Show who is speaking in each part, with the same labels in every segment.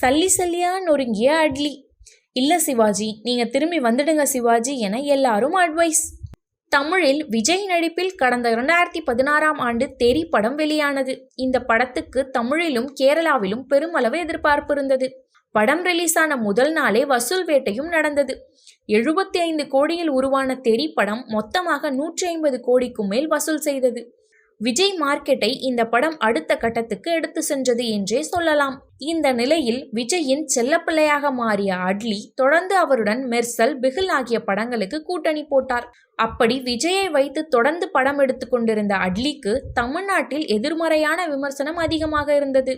Speaker 1: சல்லி சல்லியா நொறுங்கிய அட்லி. இல்லை சிவாஜி நீங்கள் திரும்பி வந்துடுங்க சிவாஜி என எல்லாரும் அட்வைஸ் தமிழில் விஜய் நடிப்பில் கடந்த இரண்டாயிரத்தி பதினாறாம் ஆண்டு தெறி படம் வெளியானது. இந்த படத்துக்கு தமிழிலும் கேரளாவிலும் பெருமளவு எதிர்பார்ப்பு இருந்தது. படம் ரிலீஸ் ஆன முதல் நாளே வசூல் வேட்டையும் நடந்தது. எழுபத்தி ஐந்து கோடியில் உருவான தெறி படம் மொத்தமாக நூற்றி ஐம்பது கோடிக்கும் மேல் வசூல் செய்தது. விஜய் மார்க்கெட்டை இந்த படம் அடுத்த கட்டத்துக்கு எடுத்து சென்றது என்றே சொல்லலாம். இந்த நிலையில் விஜயின் செல்லப்பிள்ளையாக மாறிய அட்லி தொடர்ந்து அவருடன் மெர்சல் பிகில் ஆகிய படங்களுக்கு கூட்டணி போட்டார். அப்படி விஜயை வைத்து தொடர்ந்து படம் எடுத்து கொண்டிருந்த அட்லிக்கு தமிழ்நாட்டில் எதிர்மறையான விமர்சனம் அதிகமாக இருந்தது.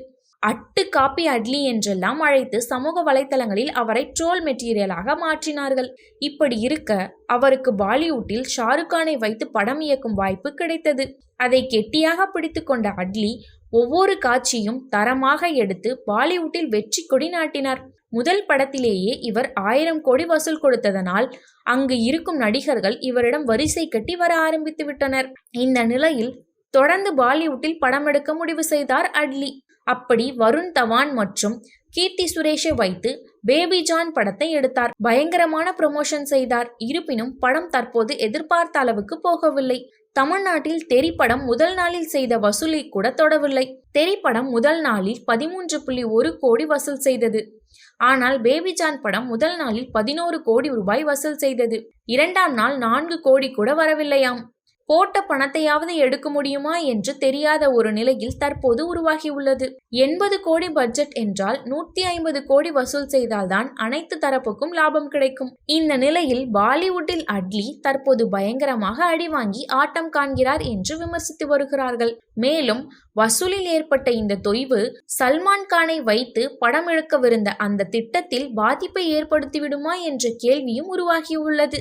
Speaker 1: அட்டு காப்பி அட்லி என்றெல்லாம் அழைத்து சமூக வலைத்தளங்களில் அவரை ட்ரோல் மெட்டீரியலாக மாற்றினார்கள். இப்படி இருக்க அவருக்கு பாலிவுட்டில் ஷாருக்கானை வைத்து படம் இயக்கும் வாய்ப்பு கிடைத்தது. அதை கெட்டியாக பிடித்து கொண்ட அட்லி ஒவ்வொரு காட்சியும் தரமாக எடுத்து பாலிவுட்டில் வெற்றி கொடி நாட்டினார். முதல் படத்திலேயே இவர் ஆயிரம் கோடி வசூல் கொடுத்ததனால் அங்கு இருக்கும் நடிகர்கள் இவரிடம் வரிசை கட்டி வர ஆரம்பித்து விட்டனர். இந்த நிலையில் தொடர்ந்து பாலிவுட்டில் படம் எடுக்க முடிவு செய்தார் அட்லி. அப்படி வருண் தவான் மற்றும் கீர்த்தி சுரேஷை வைத்து பேபி ஜான் படத்தை எடுத்தார். பயங்கரமான ப்ரொமோஷன் செய்தார். இருப்பினும் படம் தற்போது எதிர்பார்த்த அளவுக்கு போகவில்லை. தமிழ்நாட்டில் தெறிப்படம் படம் முதல் நாளில் செய்த வசூலை கூட தொடவில்லை. தெறிப்படம் முதல் நாளில் பதிமூன்று புள்ளி ஒரு கோடி வசூல் செய்தது. ஆனால் பேபி ஜான் படம் முதல் நாளில் பதினோரு கோடி ரூபாய் வசூல் செய்தது. இரண்டாம் நாள் நான்கு கோடி கூட வரவில்லையாம். போட்ட பணத்தையாவது எடுக்க முடியுமா என்று தெரியாத ஒரு நிலையில் தற்போது உருவாகியுள்ளது. எண்பது கோடி பட்ஜெட் என்றால் நூத்தி ஐம்பது கோடி வசூல் செய்தால்தான் அனைத்து தரப்புக்கும் லாபம் கிடைக்கும். இந்த நிலையில் பாலிவுட்டில் அட்லி தற்போது பயங்கரமாக அடி வாங்கி ஆட்டம் காண்கிறார் என்று விமர்சித்து வருகிறார்கள். மேலும் வசூலில் ஏற்பட்ட இந்த தொய்வு சல்மான் கானை வைத்து படம் எடுக்கவிருந்த அந்த திட்டத்தில் பாதிப்பை ஏற்படுத்திவிடுமா என்ற கேள்வியும் உருவாகியுள்ளது.